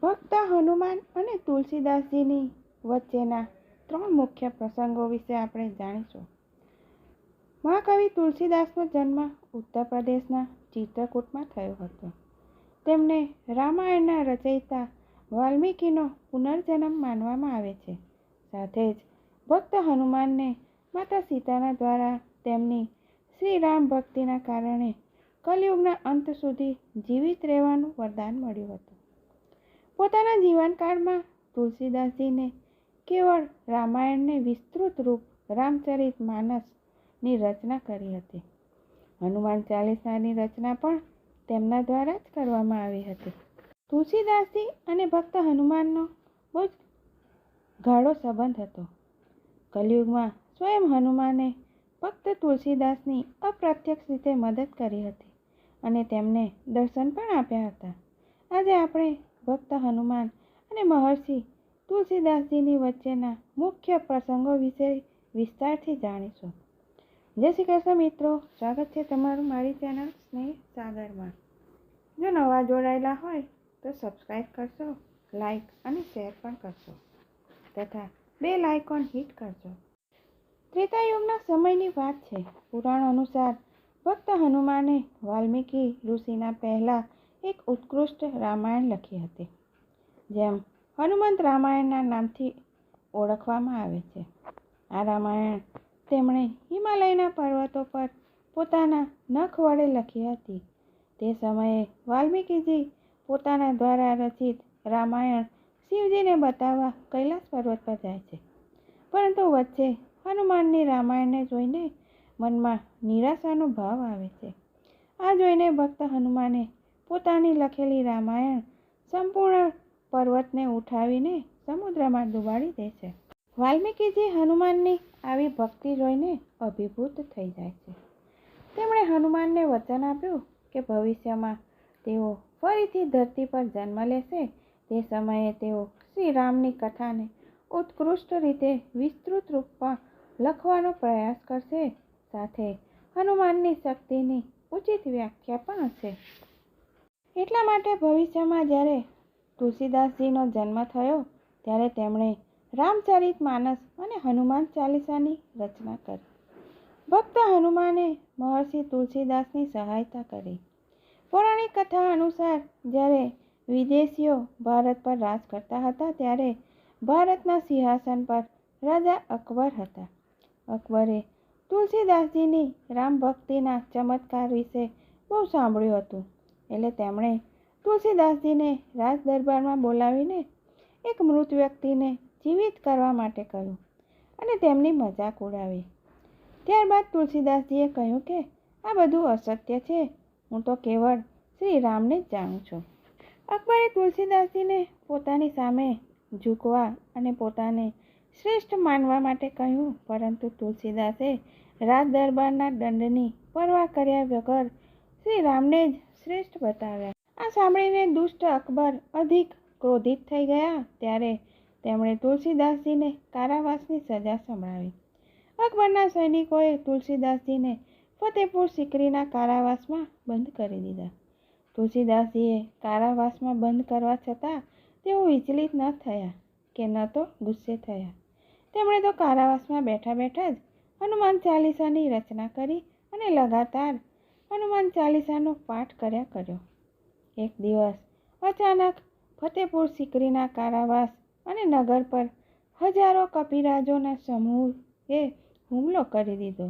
ભક્ત હનુમાન અને તુલસીદાસજીની વચ્ચેના ત્રણ મુખ્ય પ્રસંગો વિશે આપણે જાણીશું. મહાકવિ તુલસીદાસનો જન્મ ઉત્તર પ્રદેશના ચિત્રકૂટમાં થયો હતો. તેમને રામાયણના રચયિતા વાલ્મીકીનો પુનર્જન્મ માનવામાં આવે છે. સાથે જ ભક્ત હનુમાનને માતા સીતાના દ્વારા તેમની શ્રી રામ ભક્તિના કારણે કલયુગના અંત સુધી જીવિત રહેવાનું વરદાન મળ્યું હતું. પોતાના જીવનકાળમાં તુલસીદાસજીને કેવળ રામાયણને વિસ્તૃત રૂપ રામચરિત માનસની રચના કરી હતી. હનુમાન ચાલીસાની રચના પણ તેમના દ્વારા જ કરવામાં આવી હતી. તુલસીદાસજી અને ભક્ત હનુમાનનો બહુ જ ગાઢો સંબંધ હતો. કલયુગમાં સ્વયં હનુમાને ભક્ત તુલસીદાસની અપ્રત્યક્ષ રીતે મદદ કરી હતી અને તેમને દર્શન પણ આપ્યા હતા. આજે આપણે ભક્ત હનુમાન અને મહર્ષિ તુલસીદાસજીની વચ્ચેના મુખ્ય પ્રસંગો વિશે વિસ્તારથી જાણીશું. જય શ્રી કૃષ્ણ મિત્રો, સ્વાગત છે તમારું મારી ચેનલ સ્નેહ સાગરમાં. જો નવા જોડાયેલા હોય તો સબસ્ક્રાઈબ કરશો લાઈક અને શેર પણ કરશો તથા બે લાઇકોન હિટ કરશો ત્રેતાયુગના સમયની વાત છે. પુરાણ અનુસાર ભક્ત હનુમાને વાલ્મીકી ઋષિના પહેલાં એક ઉત્કૃષ્ટ રામાયણ લખી હતી, જેમ હનુમંત રામાયણના નામથી ઓળખવામાં આવે છે. આ રામાયણ તેમણે હિમાલયના પર્વતો પર પોતાના નખ વડે લખી હતી. તે સમયે વાલ્મીકીજી પોતાના દ્વારા રચિત રામાયણ શિવજીને બતાવવા કૈલાસ પર્વત પર જાય છે. પરંતુ વચ્ચે હનુમાનની રામાયણને જોઈને મનમાં નિરાશાનો ભાવ આવે છે. આ જોઈને ભક્ત હનુમાને પોતાની લખેલી રામાયણ સંપૂર્ણ પર્વતને ઉઠાવીને સમુદ્રમાં ડુબાડી દે છે. વાલ્મીકીજી હનુમાનની આવી ભક્તિ જોઈને અભિભૂત થઈ જાય છે. તેમણે હનુમાનને વચન આપ્યું કે ભવિષ્યમાં તેઓ ફરીથી ધરતી પર જન્મ લેશે. તે સમયે તેઓ શ્રી રામની કથાને ઉત્કૃષ્ટ રીતે વિસ્તૃત રૂપમાં લખવાનો પ્રયાસ કરશે. સાથે હનુમાનની શક્તિની ઉચિત વ્યાખ્યા પણ હશે. એટલા માટે ભવિષ્યમાં જ્યારે તુલસીદાસજીનો જન્મ થયો, ત્યારે તેમણે રામચરિત માનસ અને હનુમાન ચાલીસાની રચના કરી. ભક્ત હનુમાને મહર્ષિ તુલસીદાસની સહાયતા કરી. પૌરાણિક કથા અનુસાર, જ્યારે વિદેશીઓ ભારત પર રાજ કરતા હતા, ત્યારે ભારતના સિંહાસન પર રાજા અકબર હતા. અકબરે તુલસીદાસજીની રામ ભક્તિના ચમત્કાર વિશે બહુ સાંભળ્યું હતું. એટલે તેમણે તુલસીદાસજીને રાજ દરબારમાં બોલાવીને એક મૃત વ્યક્તિને જીવિત કરવા માટે કહ્યું અને તેમની મજાક ઉડાવી. ત્યારબાદ તુલસીદાસજીએ કહ્યું કે, આ બધું અસત્ય છે. હું તો કેવળ શ્રી રામને જ જાણું છું. અકબરે તુલસીદાસજીને પોતાની સામે ઝૂકવા અને પોતાને શ્રેષ્ઠ માનવા માટે કહ્યું, પરંતુ તુલસીદાસે રાજ દરબારના દંડની પરવા કર્યા વગર શ્રી રામને જ શ્રેષ્ઠ બતાવ્યા. આ સાંભળીને દુષ્ટ અકબર અધિક ક્રોધિત થઈ ગયા, ત્યારે તેમણે તુલસીદાસજીને કારાવાસની સજા સંભળાવી. અકબરના સૈનિકોએ તુલસીદાસજીને ફતેપુર સિકરીના કારાવાસમાં બંધ કરી દીધા. તુલસીદાસજીએ કારાવાસમાં બંધ કરવા છતાં તેઓ વિચલિત ન થયા કે ન તો ગુસ્સે થયા. તેમણે તો કારાવાસમાં બેઠા બેઠા જ હનુમાન ચાલીસાની રચના કરી અને લગાતાર હનુમાન ચાલીસાનો પાઠ કર્યા કર્યો. એક દિવસ અચાનક ફતેપુર સિકરીના કારાવાસ અને નગર પર હજારો કપિરાજોના સમૂહે હુમલો કરી દીધો.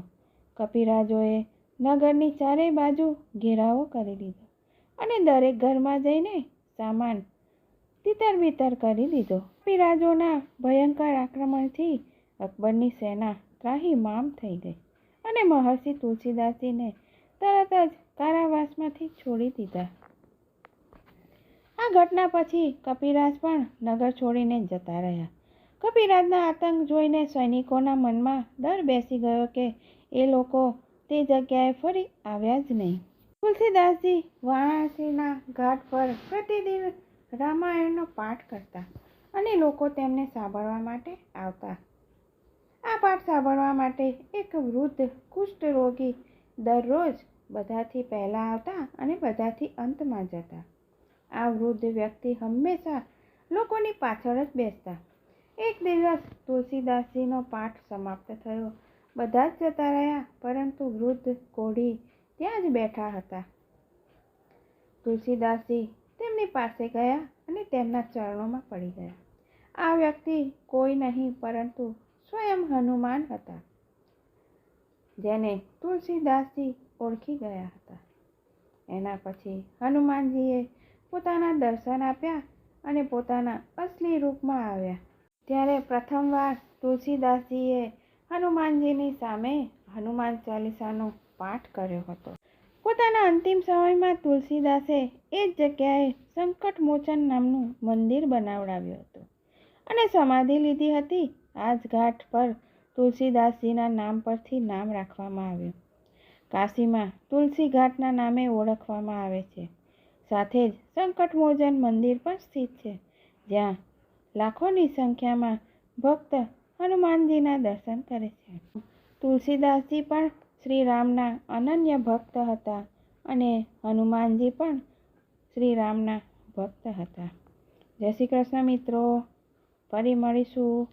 કપિરાજોએ નગરની ચારેય બાજુ ઘેરાવો કરી દીધો અને દરેક ઘરમાં જઈને સામાન તિતર બિતર કરી દીધો. કપિરાજોના ભયંકર આક્રમણથી અકબરની સેના ત્રાહીમામ થઈ ગઈ અને મહર્ષિ તુલસીદાસજીને તરત જ કારાવાસમાંથી છોડી દીધા. આ ઘટના પછી કપિરાજ પણ નગર છોડીને જતા રહ્યા. કપિરાજના આતંક જોઈને સૈનિકોના મનમાં ડર બેસી ગયો કે એ લોકો તે જગ્યાએ ફરી આવ્યા જ નહીં. તુલસીદાસજી વારાણસીના ઘાટ પર પ્રતિદિન રામાયણનો પાઠ કરતા અને લોકો તેમને સાંભળવા માટે આવતા. આ પાઠ સાંભળવા માટે એક વૃદ્ધ કુષ્ઠ રોગી દરરોજ બધાથી પહેલાં આવતા અને બધાથી અંતમાં જતા. આ વૃદ્ધ વ્યક્તિ હંમેશા લોકોની પાછળ જ બેસતા. એક દિવસ તુલસીદાસજીનો પાઠ સમાપ્ત થયો. બધા જ જતા રહ્યા, પરંતુ વૃદ્ધ કોઢી ત્યાં જ બેઠા હતા. તુલસીદાસજી તેમની પાસે ગયા અને તેમના ચરણોમાં પડી ગયા. આ વ્યક્તિ કોઈ નહીં, પરંતુ સ્વયં હનુમાન હતા. જેને તુલસીદાસજી ઓળખી ગયા હતા. એના પછી હનુમાનજીએ પોતાના દર્શન આપ્યા અને પોતાના અસલી રૂપમાં આવ્યા. ત્યારે પ્રથમવાર તુલસીદાસજીએ હનુમાનજીની સામે હનુમાન ચાલીસાનો પાઠ કર્યો હતો. પોતાના અંતિમ સમયમાં તુલસીદાસે એ જ જગ્યાએ સંકટ મોચન નામનું મંદિર બનાવડાવ્યું હતું અને સમાધિ લીધી હતી. આ જ ઘાટ પર તુલસીદાસજીના નામ પરથી નામ રાખવામાં આવ્યું. કાશીમાં તુલસી ઘાટના નામે ઓળખવામાં આવે છે. સાથે જ સંકટમોચન મંદિર પણ સ્થિત છે, જ્યાં લાખોની સંખ્યામાં ભક્ત હનુમાનજીના દર્શન કરે છે. તુલસીદાસજી પણ શ્રી રામના અનન્ય ભક્ત હતા અને હનુમાનજી પણ શ્રી રામના ભક્ત હતા. જય શ્રી કૃષ્ણ મિત્રો, ફરી મળીશું.